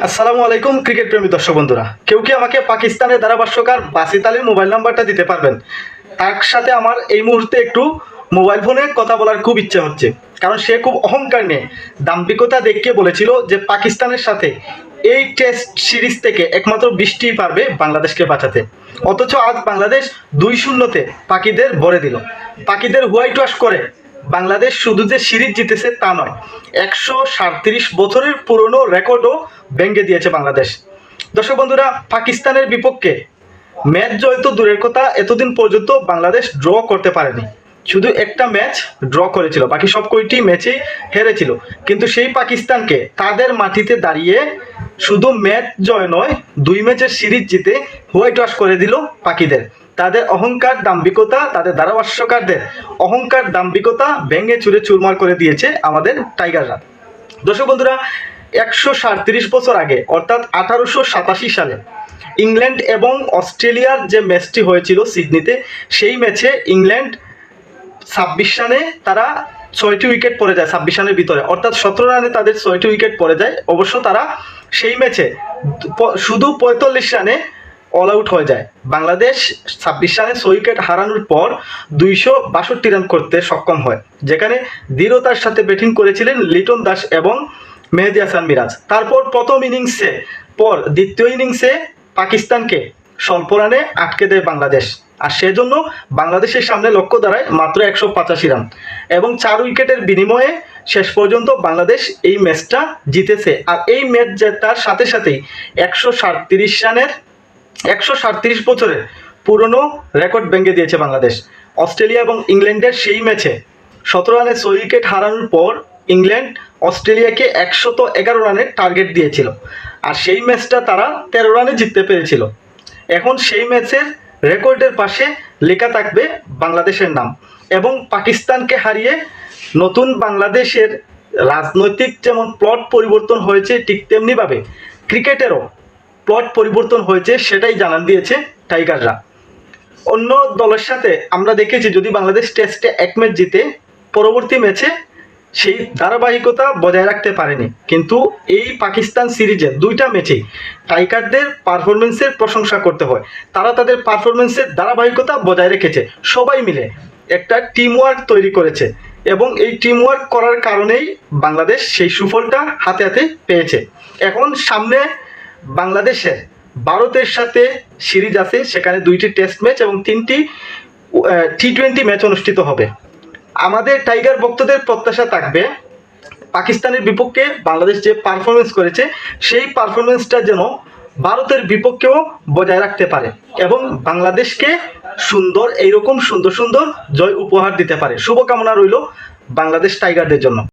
আসসালামু আলাইকুম, ক্রিকেট প্রেমী দর্শক বন্ধুরা। কেউ কি আমাকে পাকিস্তানের ধারাভাষ্যকার বাসিত আলীর মোবাইল নাম্বারটা দিতে পারবেন? তার সাথে আমার এই মুহূর্তে একটু মোবাইল ফোনে কথা বলার খুব ইচ্ছে হচ্ছে। কারণ সে খুব অহংকার নিয়ে দাম্ভিকতা দেখিয়ে বলেছিল যে পাকিস্তানের সাথে এই টেস্ট সিরিজ থেকে একমাত্র বৃষ্টিই পারবে বাংলাদেশকে বাঁচাতে। অথচ আজ বাংলাদেশ দুই শূন্যতে পাখিদের ভরে দিল। পাখিদের হোয়াইট ওয়াশ করে বাংলাদেশ শুধু যে সিরিজ জিতেছে তা নয়, একশো সাঁত্রিশ বছরের পুরনো রেকর্ডও ভেঙে দিয়েছে বাংলাদেশ। দর্শক বন্ধুরা, পাকিস্তানের বিপক্ষে ম্যাচ জয় তো দূরের কথা, এতদিন পর্যন্ত বাংলাদেশ ড্র করতে পারেনি। শুধু একটা ম্যাচ ড্র করেছিল, বাকি সব কয়টি ম্যাচেই হেরেছিল। কিন্তু সেই পাকিস্তানকে তাদের মাটিতে দাঁড়িয়ে শুধু ম্যাচ জয় নয়, দুই ম্যাচের সিরিজ জিতে হোয়াইট ওয়াশ করে দিল পাখিদের তাদের অহংকার দাম্ভিকতা, তাদের ধারাভাষ্যকারদের অহংকার দাম্ভিকতা ভেঙে চুরে চুরমার করে দিয়েছে আমাদের টাইগাররা। দর্শক বন্ধুরা, একশো সাঁত্রিশ বছর আগে, অর্থাৎ আঠারোশো সাতাশি সালে, ইংল্যান্ড এবং অস্ট্রেলিয়ার যে ম্যাচটি হয়েছিল সিডনিতে, সেই ম্যাচে ইংল্যান্ড ছাব্বিশ রানে তারা ছয়টি উইকেট পড়ে যায়, ছাব্বিশ রানের ভিতরে। অর্থাৎ সতেরো রানে তাদের ছয়টি উইকেট পড়ে যায়। অবশ্য তারা সেই ম্যাচে শুধু পঁয়তাল্লিশ রানে অল আউট হয়ে যায়। বাংলাদেশ ছাব্বিশ রানে ছয় উইকেট হারানোর পর দুইশো বাষট্টি রান করতে সক্ষম হয়, যেখানে দৃঢ়তার সাথে ব্যাটিং করেছিলেন লিটন দাস এবং মেহেদি হাসান মিরাজ। তারপর প্রথম ইনিংসে পর দ্বিতীয় ইনিংসে পাকিস্তানকে স্বল্প রানে আটকে দেয় বাংলাদেশ। আর সেজন্য বাংলাদেশের সামনে লক্ষ্য দাঁড়ায় মাত্র একশো পঁচাশি রান। এবং চার উইকেটের বিনিময়ে শেষ পর্যন্ত বাংলাদেশ এই ম্যাচটা জিতেছে। আর এই ম্যাচ জেতার সাথে সাথেই একশো সাতত্রিশ রানের একশো সাতত্রিশ বছরের পুরনো রেকর্ড ভেঙে দিয়েছে বাংলাদেশ। অস্ট্রেলিয়া এবং ইংল্যান্ডের সেই ম্যাচে সতেরো রানে ছয় উইকেট হারানোর পর ইংল্যান্ড অস্ট্রেলিয়াকে একশত এগারো রানের টার্গেট দিয়েছিল। আর সেই ম্যাচটা তারা তেরো রানে জিততে পেরেছিল। এখন সেই ম্যাচের রেকর্ডের পাশে লেখা থাকবে বাংলাদেশের নাম এবং পাকিস্তানকে হারিয়ে নতুন বাংলাদেশের রাজনৈতিক যেমন প্লট পরিবর্তন হয়েছে ঠিক তেমনিভাবে ক্রিকেটেরও প্লট পরিবর্তন হয়েছে, সেটাই জানান দিয়েছে টাইগাররা। অন্য দলের সাথে আমরা দেখেছি, যদি বাংলাদেশ টেস্টে এক ম্যাচ জিতে, পরবর্তী ম্যাচে সেই ধারাবাহিকতা বজায় রাখতে পারেনি। কিন্তু এই পাকিস্তান সিরিজে দুইটা ম্যাচেই টাইগারদের পারফরমেন্সের প্রশংসা করতে হয়। তারা তাদের পারফরমেন্সের ধারাবাহিকতা বজায় রেখেছে। সবাই মিলে একটা টিম ওয়ার্ক তৈরি করেছে এবং এই টিম ওয়ার্ক করার কারণেই বাংলাদেশ সেই সুফলটা হাতে হাতে পেয়েছে। এখন সামনে বাংলাদেশের ভারতের সাথে সিরিজ আছে, সেখানে দুইটি টেস্ট ম্যাচ এবং তিনটি টি টোয়েন্টি ম্যাচ অনুষ্ঠিত হবে। আমাদের টাইগার ভক্তদের প্রত্যাশা থাকবে, পাকিস্তানের বিপক্ষে বাংলাদেশ যে পারফরমেন্স করেছে, সেই পারফরমেন্সটা যেন ভারতের বিপক্ষেও বজায় রাখতে পারে এবং বাংলাদেশকে সুন্দর, এইরকম সুন্দর সুন্দর জয় উপহার দিতে পারে। শুভকামনা রইল বাংলাদেশ টাইগারদের জন্য।